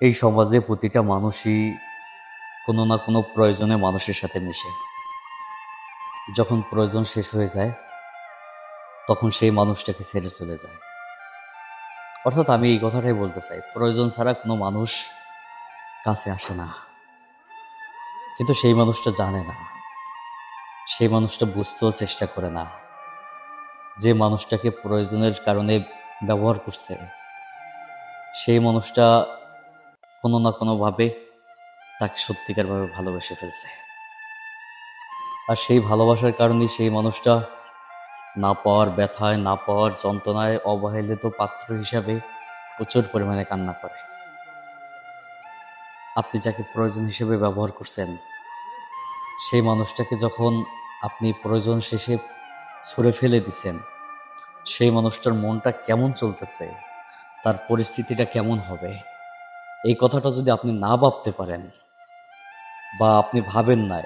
এই সমাজে প্রতিটা মানুষই কোনো না কোনো প্রয়োজনে মানুষের সাথে মিশে। যখন প্রয়োজন শেষ হয়ে যায়, তখন সেই মানুষটাকে ছেড়ে চলে যায়। অর্থাৎ আমি এই কথাটাই বলতে চাই, প্রয়োজন ছাড়া কোনো মানুষ কাছে আসে না। কিন্তু সেই মানুষটা জানে না। সেই মানুষটা বুঝতেও চেষ্টা করে না যে মানুষটাকে প্রয়োজনের কারণে ব্যবহার করছে। সেই মানুষটা কোনো না কোনোভাবে তাকে সত্যিকারভাবে ভালোবেসে ফেলছে। আর সেই ভালোবাসার কারণে সেই মানুষটা না পাওয়ার ব্যথায়, না পাওয়ার যন্ত্রণায় অবহেলিত পাত্র হিসাবে প্রচুর পরিমাণে কান্না করে। আপনি যাকে প্রয়োজন হিসেবে ব্যবহার করছেন, সেই মানুষটাকে যখন আপনি প্রয়োজন শেষে ছুঁড়ে ফেলে দিছেন, সেই মানুষটার মনটা কেমন চলতেছে, তার পরিস্থিতিটা কেমন হবে? এই কথাটা যদি আপনি না ভাবতে পারেন বা আপনি ভাবেন নাই,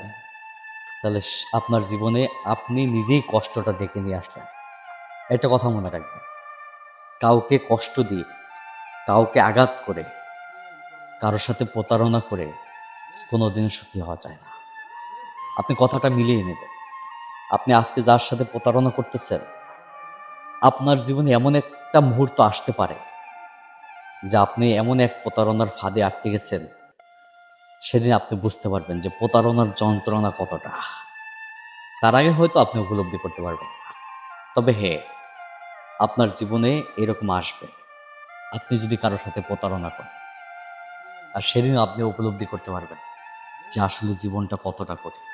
তাহলে আপনার জীবনে আপনি নিজেই কষ্টটা ডেকে নিয়ে আসলেন একটা কথা মনে রাখবেন। কাউকে কষ্ট দিয়ে, কাউকে আঘাত করে, কারোর সাথে প্রতারণা করে কোনোদিন সুখী হওয়া যায় না। আপনি কথাটা মিলিয়ে নেবেন। আপনি আজকে যার সাথে প্রতারণা করতেছেন, আপনার জীবনে এমন একটা মুহূর্ত আসতে পারে যে আপনি এমন এক প্রতারণার ফাঁদে আটকে গেছেন, সেদিন আপনি বুঝতে পারবেন যে প্রতারণার যন্ত্রণা কতটা। তার আগে হয়তো আপনি উপলব্ধি করতে পারবেন তবে হ্যাঁ আপনার জীবনে এরকম আসবে। আপনি যদি কারোর সাথে প্রতারণা করেন, আর সেদিন আপনি উপলব্ধি করতে পারবেন যে আসলে জীবনটা কতটা কঠিন।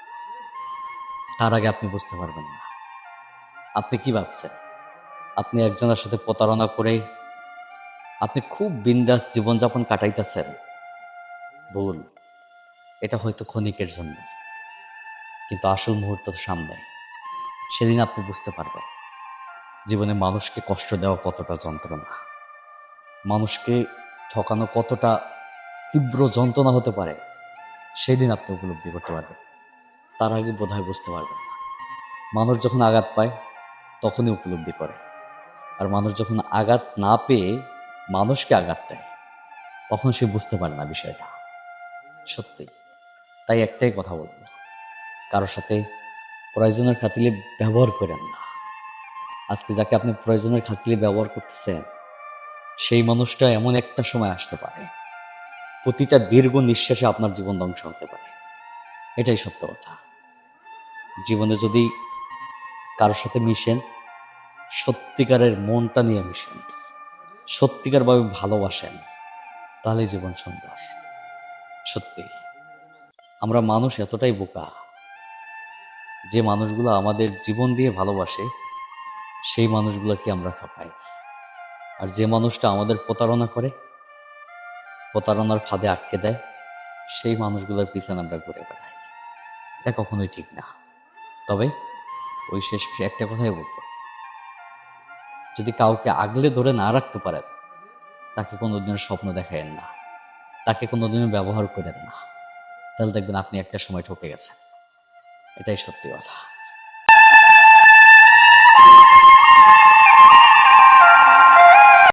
তার আগে আপনি বুঝতে পারবেন না। আপনি কি ভাবছেন? আপনি একজনের সাথে প্রতারণা করে আপনি খুব বিন্দাস জীবনযাপন কাটাইতেছেন। ভুল এটা হয়তো ক্ষণিকের জন্য, কিন্তু আসল মুহূর্ত সামনে সেদিন আপনি বুঝতে পারবেন, জীবনে মানুষকে কষ্ট দেওয়া কতটা যন্ত্রণা। মানুষকে ঠকানো কতটা তীব্র যন্ত্রণা হতে পারে, সেদিন আপনি উপলব্ধি করতে পারবেন। তার আগে বোধ হয় বুঝতে পারবেন মানুষ যখন আঘাত পায়, তখনই উপলব্ধি করে। আর মানুষ যখন আঘাত না পেয়ে মানুষকে আঘাত দেয়। তখন সে বুঝতে পারে না বিষয়টা। সত্যি, তাই একটাই কথা বলব। কারোর সাথে প্রয়োজনের খাতিলে ব্যবহার করেন না। আজকে যাকে আপনি প্রয়োজনের খাতিলে ব্যবহার করতেছেন, সেই মানুষটা এমন একটা সময় আসতে পারে। প্রতিটা দীর্ঘ নিঃশ্বাসে আপনার জীবন ধ্বংস হতে পারে। এটাই সত্য কথা। জীবনে যদি কারোর সাথে মিশেন, সত্যিকারের মনটা নিয়ে মিশেন। সত্যিকারভাবে ভালোবাসেন তাহলে জীবন সুন্দর। সত্যি, আমরা মানুষ এতটাই বোকা যে মানুষগুলো আমাদের জীবন দিয়ে ভালোবাসে, সেই মানুষগুলোকে আমরা ঠকাই। আর যে মানুষটা আমাদের প্রতারণা করে, প্রতারণার ফাঁদে আটকে দেয়, সেই মানুষগুলোর পিছনে আমরা ঘুরে বেড়াই। এটা কখনোই ঠিক না। তবে ওই শেষ একটা কথাই বলব। যদি কাউকে আগলে ধরে না রাখতে পারেন, তাকে কোনোদিন স্বপ্ন দেখায়েন না। তাকে কোনোদিনও ব্যবহার করেন না। তাহলে দেখবেন আপনি একটা সময় ঠকে গেছেন। এটাই সত্যি কথা।